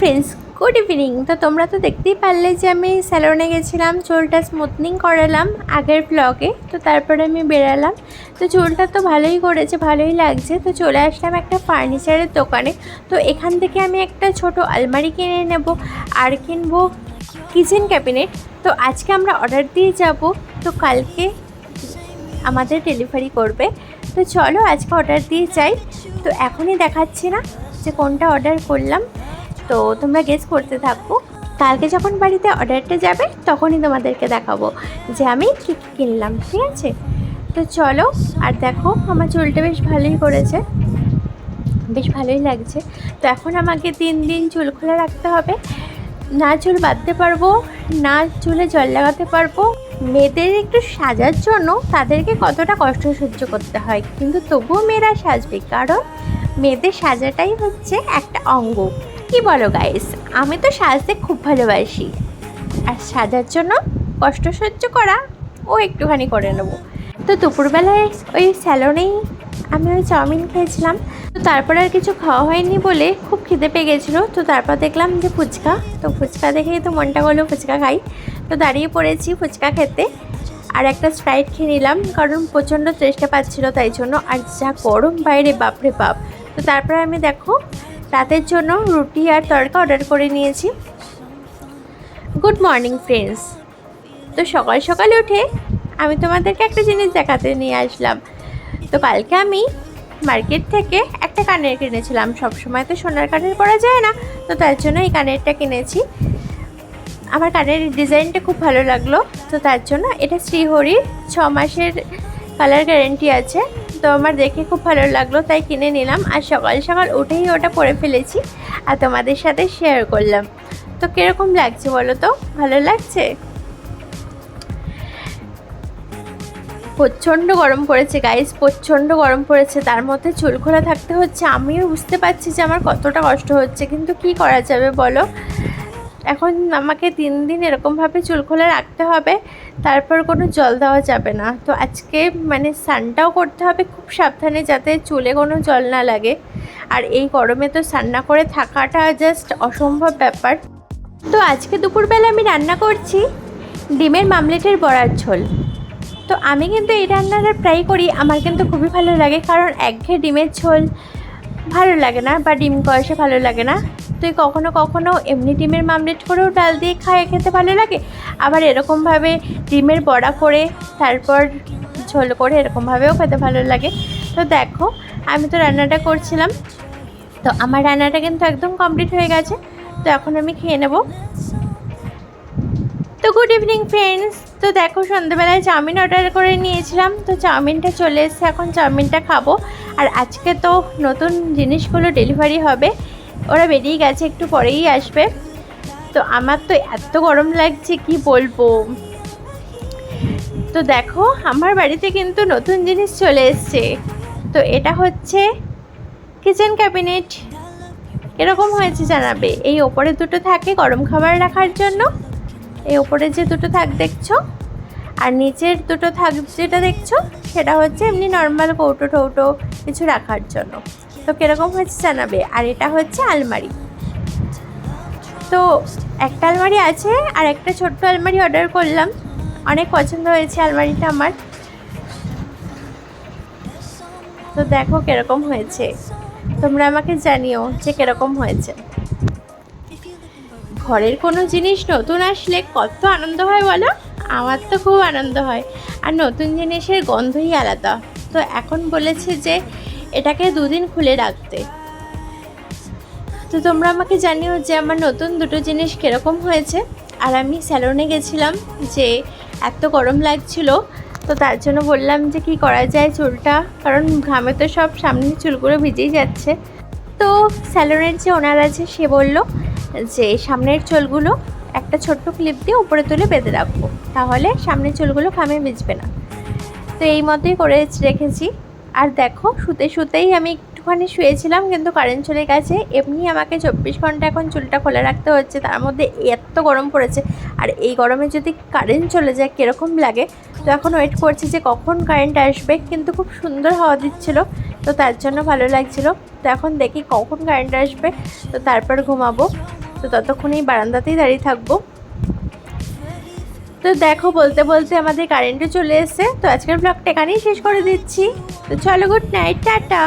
Friends good evening তো তোমরা তো দেখতেই পারলে যে আমি স্যালনে গেছিলাম, চুলটা স্মুথনিং করালাম আগের ব্লগে তো তারপরে আমি বেরালাম। তো চুলটা তো ভালোই করেছে, ভালোই লাগছে। তো চলে আসলাম একটা ফার্নিচারের দোকানে। তো এখান থেকে আমি একটা ছোট আলমারি কিনে নেব আর কিনবো কিচেন ক্যাবিনেট তো আজকে আমরা অর্ডার দিয়ে যাব। তো কালকে আমাদের ডেলিভারি করবে। তো চলো আজকে অর্ডার দিয়ে যাই। তো এখনই দেখাচ্ছি না যে কোনটা অর্ডার করলাম। তো তোমরা গেস করতে থাকো। কালকে যখন বাড়িতে অর্ডারটা যাবে, তখনই তোমাদেরকে দেখাবো যে আমি কী কিনলাম, ঠিক আছে? তো চলো, আর দেখো, আমার চুলটা বেশ ভালোই করেছে। বেশ ভালোই লাগছে। তো এখন আমাকে তিন দিন চুল খোলা রাখতে হবে। না চুল বাঁধতে পারব, না চুলে জল লাগাতে পারব। মেয়েদের একটু সাজার জন্য তাদেরকে কতটা কষ্ট সহ্য করতে হয়, কিন্তু তবুও মেয়েরা সাজবে। কারণ মেয়েদের সাজাটাই হচ্ছে একটা অঙ্গ। কি বলো গাইস আমি তো সাজতে খুব ভালোবাসি। আর সাজার জন্য কষ্ট সহ্য করা ও একটুখানি করে নেব। তো দুপুরবেলায় ওই স্যালনেই আমি ওই চাউমিন খেয়েছিলাম। তো তারপর আর কিছু খাওয়া হয়নি বলে খুব খিদে পেয়ে গেছিল। তো তারপর দেখলাম যে ফুচকা। তো ফুচকা দেখেই তো মনটা করল ফুচকা খাই। তো দাঁড়িয়ে পড়েছি ফুচকা খেতে। আর একটা স্প্রাইট খেয়ে নিলাম, কারণ প্রচণ্ড চেষ্টা পাচ্ছিলো, তাই জন্য। আর যা গরম, বাইরে বাপরে বাপ। তো তারপরে আমি দেখো রাতের জন্য রুটি আর তড়কা অর্ডার করে নিয়েছি। গুড মর্নিং ফ্রেন্ডস তো সকাল সকাল উঠে আমি তোমাদেরকে একটা জিনিস দেখাতে নিয়ে আসলাম। তো কালকে আমি মার্কেট থেকে একটা কানের কিনেছিলাম। সবসময় তো সোনার কানের পরা যায় না, তো তার জন্য এই কানেরটা কিনেছি। আমার কানের ডিজাইনটা খুব ভালো লাগল, তো তার জন্য এটা শ্রীহরির ছ মাসের কালার গ্যারেন্টি আছে। তো আমার দেখে খুব ভালো লাগল, তাই কিনে নিলাম। আর সকাল সকাল উঠেই ওটা পরে ফেলেছি আর তোমাদের সাথে শেয়ার করলাম। তো কীরকম লাগছে বলো তো? ভালো লাগছে? প্রচণ্ড গরম পড়েছে গাইস প্রচণ্ড গরম পড়েছে। তার মধ্যে চুল খোলা থাকতে হচ্ছে। আমিও বুঝতে পারছি যে আমার কতটা কষ্ট হচ্ছে, কিন্তু কি করা যাবে বলো? এখন আমাকে তিন দিন এরকমভাবে চুল খোলা রাখতে হবে, তারপর কোনো জল দেওয়া যাবে না। তো আজকে মানে স্নানটাও করতে হবে খুব সাবধানে যাতে চুলে কোনো জল না লাগে। আর এই গরমে তো স্নান করে থাকাটা জাস্ট অসম্ভব ব্যাপার। তো আজকে দুপুরবেলা আমি রান্না করছি ডিমের মামলেটের বড়ার ঝোল। তো আমি কিন্তু এই রান্নাটা ট্রাই করি, আমার কিন্তু খুবই ভালো লাগে, কারণ একঘেয়ে ডিমের ঝোল ভালো লাগে না বা ডিম কষে ভালো লাগে না। তুই কখনো কখনো এমনি ডিমের মামলেট করেও ডাল দিয়ে খায়, খেতে ভালো লাগে। আবার এরকমভাবে ডিমের বড়া করে, তারপর ঝোল করে এরকমভাবেও খেতে ভালো লাগে। তো দেখো, আমি তো রান্নাটা করছিলাম। তো আমার রান্নাটা কিন্তু একদম কমপ্লিট হয়ে গেছে। তো এখন আমি খেয়ে নেব। তো গুড ইভিনিং ফ্রেন্ডস তো দেখো, সন্ধ্যেবেলায় চাউমিন অর্ডার করে নিয়েছিলাম। তো চাউমিনটা চলে এসছে, এখন চাউমিনটা খাব। আর আজকে তো নতুন জিনিসগুলো ডেলিভারি হবে। ওরা বেরিয়ে গেছে, একটু পরেই আসবে। তো আমার তো এত গরম লাগছে, কি বলব? তো দেখো, আমার বাড়িতে কিন্তু নতুন জিনিস চলে এসছে। তো এটা হচ্ছে কিচেন ক্যাবিনেট এরকম হয়েছে জানাবে? এই ওপরে দুটো থাকে গরম খাবার রাখার জন্য। এই ওপরে যে দুটো থাক, দেখছ? আর নিচের দুটো থাক, যেটা দেখছ, সেটা হচ্ছে এমনি নর্মাল কৌটো টৌটো কিছু রাখার জন্য। তো কীরকম হচ্ছে জানাবে? আর এটা হচ্ছে আলমারি। তো একটা আলমারি আছে আর একটা ছোট্ট আলমারি অর্ডার করলাম। অনেক পছন্দ হয়েছে আলমারিটা আমার। তো দেখো কীরকম হয়েছে। তোমরা আমাকে জানিও যে কীরকম হয়েছে। ঘরের কোনো জিনিস নতুন আসলে কত আনন্দ হয় বলো? আমার তো খুব আনন্দ হয়। আর নতুন জিনিসের গন্ধই আলাদা। তো এখন বলেছে যে এটাকে দুদিন খুলে রাখতে। তো তোমরা আমাকে জানিও যে আমার নতুন দুটো জিনিস কীরকম হয়েছে। আর আমি স্যালনে গেছিলাম যে এত গরম লাগছিল, তো তার জন্য বললাম যে কি করা যায় চুলটা, কারণ ঘামে তো সব সামনে চুলগুলো ভিজেই যাচ্ছে। তো স্যালনের যে ওনার আছে, সে বলল যে সামনের চুলগুলো একটা ছোট্ট ক্লিপ দিয়ে উপরে তুলে বেঁধে রাখব, তাহলে সামনের চুলগুলো ঘামে ভিজবে না। তো এই মতোই করে রেখেছি। আর দেখো, শুতে শুতেই আমি একটুখানি শুয়েছিলাম, কিন্তু কারেন্ট চলে গেছে। এমনি আমাকে চব্বিশ ঘণ্টা এখন চুলটা খোলা রাখতে হচ্ছে, তার মধ্যে এত গরম পড়েছে। আর এই গরমে যদি কারেন্ট চলে যায়, কীরকম লাগে? তো এখন ওয়েট করছি যে কখন কারেন্ট আসবে, কিন্তু খুব সুন্দর হাওয়া দিচ্ছিল, তো তার জন্য ভালো লাগছিল। তো এখন দেখি কখন কারেন্ট আসবে, তো তারপর ঘুমাবো। তো ততক্ষণ এই বারান্দাতেই দাঁড়িয়ে থাকব। তো দেখো, বলতে বলতে আমাদের কারেন্টও চলে এসেছে। তো আজকের ব্লগটা এখানেই শেষ করে দিচ্ছি। তো চলো গুড নাইট টাটা।